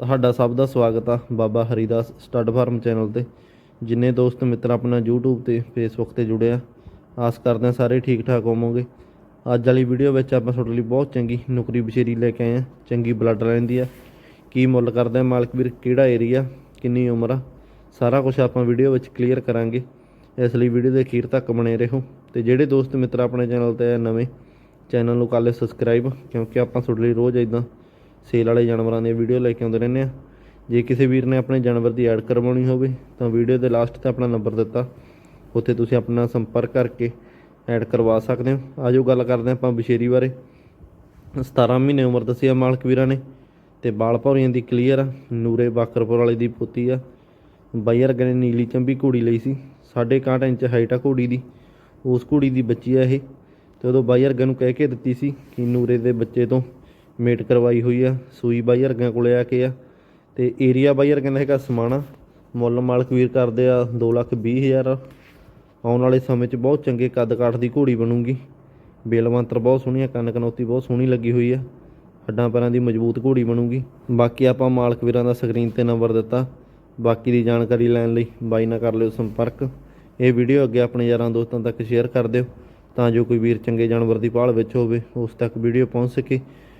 ਤੁਹਾਡਾ ਸਭ ਦਾ ਸਵਾਗਤ ਆ Baba Haridas stud farm channel ਤੇ। ਜਿੰਨੇ ਦੋਸਤ ਮਿੱਤਰ ਆਪਣਾ YouTube ਤੇ Facebook ਤੇ ਜੁੜੇ ਆ, ਆਸ ਕਰਦੇ ਆ ਸਾਰੇ ਠੀਕ ਠਾਕ ਹੋਵੋਗੇ। ਅੱਜ ਵਾਲੀ ਵੀਡੀਓ ਵਿੱਚ ਆਪਾਂ ਤੁਹਾਡੇ ਲਈ ਬਹੁਤ ਚੰਗੀ ਨੌਕਰੀ ਬਸ਼ੇਰੀ ਲੈ ਕੇ ਆਏ ਆ, ਚੰਗੀ ਬਲੱਡ ਲਾਈਨ ਦੀ ਆ। ਕੀ ਮੁੱਲ ਕਰਦਾ ਹੈ ਮਾਲਕ ਵੀਰ, ਕਿਹੜਾ ਏਰੀਆ ਕਿੰਨੀ ਉਮਰ ਆ, ਸਾਰਾ ਕੁਝ ਆਪਾਂ ਵੀਡੀਓ ਵਿੱਚ ਕਲੀਅਰ ਕਰਾਂਗੇ। ਇਸ ਲਈ ਵੀਡੀਓ ਦੇ ਅਖੀਰ ਤੱਕ ਬਣੇ ਰਹੋ ਤੇ ਜਿਹੜੇ ਦੋਸਤ ਮਿੱਤਰ ਆਪਣੇ ਚੈਨਲ ਤੇ ਆਏ ਨਵੇਂ, ਚੈਨਲ ਨੂੰ ਕਰ ਲਿਓ ਸਬਸਕ੍ਰਾਈਬ ਕਿਉਂਕਿ ਆਪਾਂ ਤੁਹਾਡੇ ਲਈ ਰੋਜ਼ ਇਦਾਂ ਸੇਲ ਵਾਲੇ ਜਾਨਵਰਾਂ ਦੀਆਂ ਵੀਡੀਓ ਲੈ ਕੇ ਆਉਂਦੇ ਰਹਿੰਦੇ ਆ। ਜੇ ਕਿਸੇ ਵੀਰ ਨੇ ਆਪਣੇ ਜਾਨਵਰ ਦੀ ਐਡ ਕਰਵਾਉਣੀ ਹੋਵੇ, ਤਾਂ ਵੀਡੀਓ ਦੇ ਲਾਸਟ ਤੇ ਆਪਣਾ ਨੰਬਰ ਦਿੱਤਾ। ਉੱਥੇ ਤੁਸੀਂ ਆਪਣਾ ਸੰਪਰਕ ਕਰਕੇ ਐਡ ਕਰਵਾ ਸਕਦੇ ਹੋ। ਆਜੋ ਗੱਲ ਕਰਦੇ ਹਾਂ ਆਪਾਂ ਬਸ਼ੇਰੀ ਬਾਰੇ। 17 ਮਹੀਨੇ ਉਮਰ ਦੱਸੀ ਆ ਮਾਲਕ ਵੀਰਾਂ ਨੇ ਤੇ ਬਾਲ ਭੌਰੀਆਂ ਦੀ ਕਲੀਅਰ ਆ। ਨੂਰੇ ਬਾਕਰਪੁਰ ਵਾਲੇ ਦੀ ਪੁੱਤੀ ਆ। ਬਾਈ ਵਰਗੇ ਨੇ ਨੀਲੀ ਚੰਬੀ ਘੋੜੀ ਲਈ ਸੀ। 6.5 ਇੰਚ ਹਾਈਟ ਆ ਘੋੜੀ ਦੀ। ਉਸ ਘੋੜੀ ਦੀ ਬੱਚੀ ਆ ਇਹ। ਤੇ ਉਦੋਂ ਬਾਈ ਵਰਗੇ ਨੂੰ ਕਹਿ ਕੇ ਦਿੱਤੀ ਸੀ ਕਿ ਨੂਰੇ ਦੇ ਬੱਚੇ ਤੋਂ ਮੇਟ ਕਰਵਾਈ ਹੋਈ ਆ, ਸੂਈ ਬਾਈ ਵਰਗਿਆਂ ਕੋਲੇ ਆ ਕੇ ਆ। ਤੇ ਏਰੀਆ ਬਾਈ ਵਰਗਿਆਂ ਦਾ ਹੈਗਾ ਸਮਾਣਾ। ਮੁੱਲ ਮਾਲਕ ਵੀਰ ਕਰਦੇ ਆ 2 ਲੱਖ ਵੀਹ ਹਜ਼ਾਰ। ਆਉਣ ਵਾਲੇ ਸਮੇਂ 'ਚ ਬਹੁਤ ਚੰਗੇ ਕੱਦ ਕਾਠ ਦੀ ਘੋੜੀ ਬਣੂਗੀ। ਬੇਲਵੰਤਰ ਬਹੁਤ ਸੋਹਣੀ ਆ, ਕੰਨ ਕਨੌਤੀ ਬਹੁਤ ਸੋਹਣੀ ਲੱਗੀ ਹੋਈ ਆ। ਹੱਡਾਂ ਪੈਰਾਂ ਦੀ ਮਜ਼ਬੂਤ ਘੋੜੀ ਬਣੂਗੀ। ਬਾਕੀ ਆਪਾਂ ਮਾਲਕ ਵੀਰਾਂ ਦਾ ਸਕਰੀਨ ਤੇ ਨੰਬਰ ਦਿੱਤਾ। ਬਾਕੀ ਦੀ ਜਾਣਕਾਰੀ ਲੈਣ ਲਈ ਬਾਈ ਨਾਲ ਕਰ ਲਿਓ ਸੰਪਰਕ। ਇਹ ਵੀਡੀਓ ਅੱਗੇ ਆਪਣੇ ਯਾਰਾਂ ਦੋਸਤਾਂ ਤੱਕ ਸ਼ੇਅਰ ਕਰ ਦਿਓ। ਤਾਂ ਜੋ ਕੋਈ ਵੀਰ ਚੰਗੇ ਜਾਨਵਰ ਦੀ ਭਾਲ ਵਿੱਚ ਹੋਵੇ, ਉਸ ਤੱਕ ਵੀਡੀਓ ਪਹੁੰਚ ਸਕੇ।